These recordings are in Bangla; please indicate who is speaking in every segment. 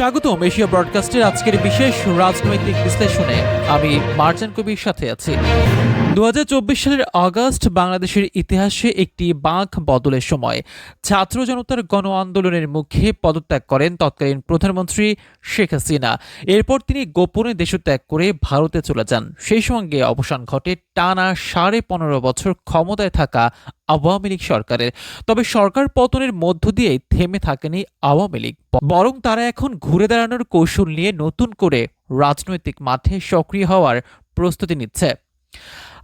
Speaker 1: স্বাগতম এশিয়া ব্রডকাস্টের আজকের বিশেষ রাজনৈতিক বিশ্লেষণে। আমি মার্চেন কবির সাথে আছি। দু হাজার চব্বিশ সালের আগস্ট বাংলাদেশের ইতিহাসে একটি বাঁক বদলের সময় ছাত্র জনতার গণ আন্দোলনের মুখে পদত্যাগ করেন তৎকালীন প্রধানমন্ত্রী শেখ হাসিনা। এরপর তিনি গোপনে দেশত্যাগ করে ভারতে চলে যান। সেই সঙ্গে অবসান ঘটে টানা সাড়ে পনেরো বছর ক্ষমতায় থাকা আওয়ামী লীগ সরকারের। তবে সরকার পতনের মধ্য দিয়েই থেমে থাকেনি আওয়ামী লীগ। বরং তারা এখন ঘুরে দাঁড়ানোর কৌশল নিয়ে নতুন করে রাজনৈতিক মাঠে সক্রিয় হওয়ার প্রস্তুতি নিচ্ছে।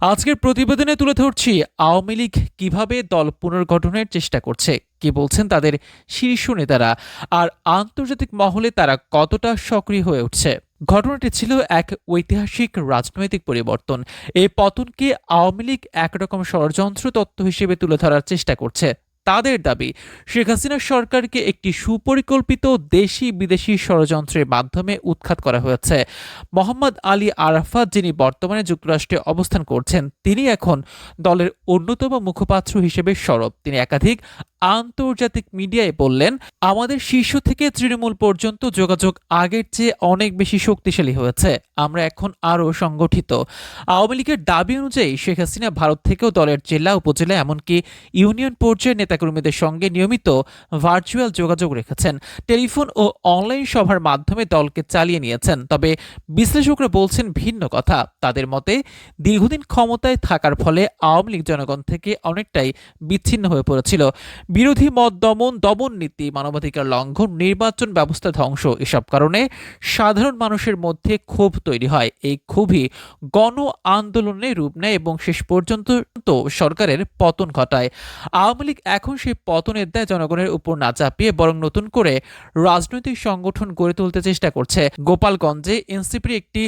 Speaker 1: আজকের প্রতিবেদনে তুলে ধরছি আওয়ামী লীগ কীভাবে দল পুনর্গঠনের চেষ্টা করছে, কি বলছেন তাদের শীর্ষ নেতারা, আর আন্তর্জাতিক মহলে তারা কতটা সক্রিয় হয়ে উঠছে। ঘটনাটি ছিল এক ঐতিহাসিক রাজনৈতিক পরিবর্তন। এই পতনকে আওয়ামী লীগ একরকম ষড়যন্ত্র তত্ত্ব হিসেবে তুলে ধরার চেষ্টা করছে। তাদের দাবি, শেখ হাসিনা সরকারকে একটি সুপরিকল্পিত দেশি বিদেশি ষড়যন্ত্রের মাধ্যমে উৎখাত করা হয়েছে। মোহাম্মদ আলী আরাফাত যিনি বর্তমানে যুক্তরাষ্ট্রে অবস্থান করছেন, তিনি এখন দলের অন্যতম মুখপাত্র হিসেবে সরব। তিনি একাধিক আন্তর্জাতিক মিডিয়ায় বললেন, আমাদের শীর্ষ থেকে তৃণমূল পর্যন্ত যোগাযোগ আগের চেয়ে অনেক বেশি শক্তিশালী হয়েছে। আমরা এখন আরও সংগঠিত। আওয়ামী লীগের দাবি অনুযায়ী শেখ হাসিনা ভারত থেকেও দলের জেলা, উপজেলা, এমনকি ইউনিয়ন পর্যায়ের নেতাকর্মীদের সঙ্গে নিয়মিত ভার্চুয়াল যোগাযোগ রেখেছেন। টেলিফোন ও অনলাইন সভার মাধ্যমে দলকে চালিয়ে নিয়েছেন। তবে বিশ্লেষকরা বলছেন ভিন্ন কথা। তাদের মতে, দীর্ঘদিন ক্ষমতায় থাকার ফলে আওয়ামী লীগ জনগণ থেকে অনেকটাই বিচ্ছিন্ন হয়ে পড়েছিল। বিরোধী মত দমন দমন নীতি, মানবাধিকার লঙ্ঘন, নির্বাচন ব্যবস্থা ধ্বংস, এসব কারণে সাধারণ মানুষের মধ্যে ক্ষোভ তৈরি হয়। এই ক্ষোভই গণ আন্দোলনে রূপ নেয় এবং শেষ পর্যন্ত তো সরকারের পতন ঘটায়। আওয়ামী লীগ এখন সেই পতনের দায় জনগণের উপর না চাপিয়ে বরং নতুন করে রাজনৈতিক সংগঠন গড়ে তুলতে চেষ্টা করছে। গোপালগঞ্জে এনসিপির একটি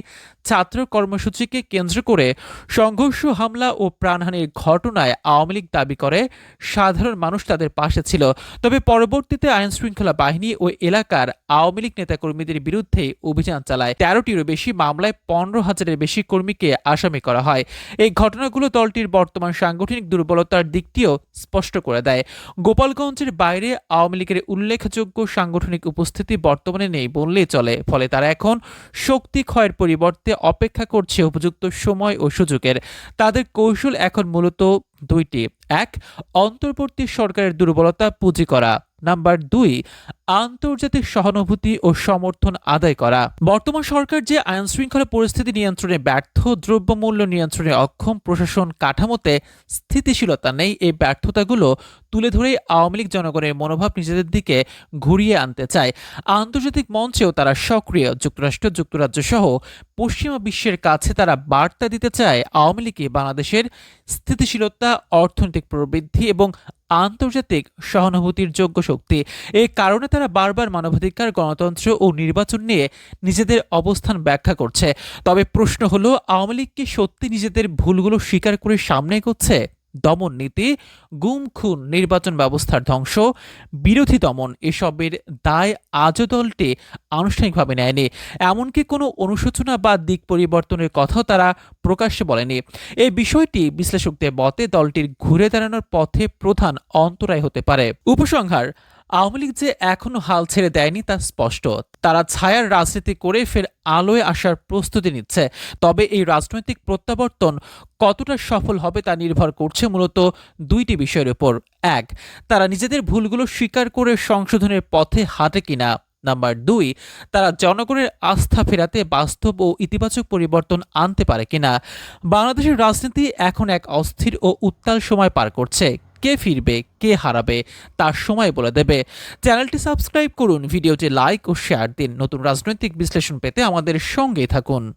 Speaker 1: ছাত্র কর্মসূচিকে কেন্দ্র করে সংঘর্ষ, হামলা ও প্রাণহানির ঘটনায় আওয়ামী লীগ দাবি করে, সাধারণ মানুষ তাদের পাশে ছিল। তবে পরবর্তীতে আইন শৃঙ্খলা বাহিনী ও এলাকার আওয়ামী লীগ নেতাকর্মীদের বিরুদ্ধে অভিযান চালায়। তেরোটিরও বেশি মামলায় পনেরো হাজারের বেশি কর্মীকে আসামি করা হয়। এই ঘটনাগুলো দলটির বর্তমান সাংগঠনিক দুর্বলতার দিকটিও স্পষ্ট করে দেয়। গোপালগঞ্জের বাইরে আওয়ামী লীগের উল্লেখযোগ্য সাংগঠনিক উপস্থিতি বর্তমানে নেই বললেই চলে। ফলে তারা এখন শক্তি ক্ষয়ের পরিবর্তে অপেক্ষা করছে উপযুক্ত সময় ও সুযোগের। তাদের কৌশল এখন মূলত দুইটি। এক, অন্তর্বর্তী সরকারের দুর্বলতা পুঁজি করা। নাম্বার দুই, আন্তর্জাতিক সহানুভূতি ও সমর্থন আদায় করা। বর্তমান সরকার যে আইন শৃঙ্খলা পরিস্থিতি নিয়ন্ত্রণে ব্যর্থ, দ্রব্যমূল্য নিয়ন্ত্রণে অক্ষম, প্রশাসন কাঠামোতে স্থিতিশীলতা নেই, এই ব্যর্থতাগুলো তুলে ধরেই আওয়ামী লীগ জনগণের মনোভাব নিজেদের দিকে ঘুরিয়ে আনতে চায়। আন্তর্জাতিক মঞ্চেও তারা সক্রিয়। যুক্তরাষ্ট্র যুক্তরাজ্য সহ পশ্চিমা বিশ্বের কাছে তারা বার্তা দিতে চায় আওয়ামী লীগকে বাংলাদেশের স্থিতিশীলতা, অর্থনৈতিক প্রবৃদ্ধি এবং আন্তর্জাতিক সহানুভূতির যোগ্য শক্তি। এই কারণে তারা বারবার মানবাধিকার, গণতন্ত্র ও নির্বাচন নিয়ে নিজেদের অবস্থান ব্যাখ্যা করছে। তবে প্রশ্ন হলো, আওয়ামী লীগ কি সত্যি নিজেদের ভুলগুলো স্বীকার করে সামনে এগোচ্ছে? দমন নীতি, গুম খুন নির্বাচন ব্যবস্থার ধ্বংস, বিরোধী দমন এসবের দায় আজও দলটি আনুষ্ঠানিকভাবে নেয়নি। এমনকি কোনো অনুশোচনা বা দিক পরিবর্তনের কথাও তারা প্রকাশ্যে বলেনি। এই বিষয়টি বিশ্লেষকদের মতে দলটির ঘুরে দাঁড়ানোর পথে প্রধান অন্তরায় হতে পারে। উপসংহার আওয়ামী লীগ যে এখনও হাল ছেড়ে দেয়নি তা স্পষ্ট। তারা ছায়ার রাজনীতি করে ফের আলোয় আসার প্রস্তুতি নিচ্ছে। তবে এই রাজনৈতিক প্রত্যাবর্তন কতটা সফল হবে তা নির্ভর করছে মূলত দুইটি বিষয়ের উপর। এক, তারা নিজেদের ভুলগুলো স্বীকার করে সংশোধনের পথে হাঁটে কিনা। নাম্বার দুই, তারা জনগণের আস্থা ফেরাতে বাস্তব ও ইতিবাচক পরিবর্তন আনতে পারে কিনা। বাংলাদেশের রাজনীতি এখন এক অস্থির ও উত্তাল সময় পার করছে। কে ফিরবে, কে হারাবে, তার সময় বলে দেবে। চ্যানেলটি সাবস্ক্রাইব করুন, ভিডিওটি লাইক ও শেয়ার দিন। নতুন রাজনৈতিক বিশ্লেষণ পেতে আমাদের সঙ্গে থাকুন।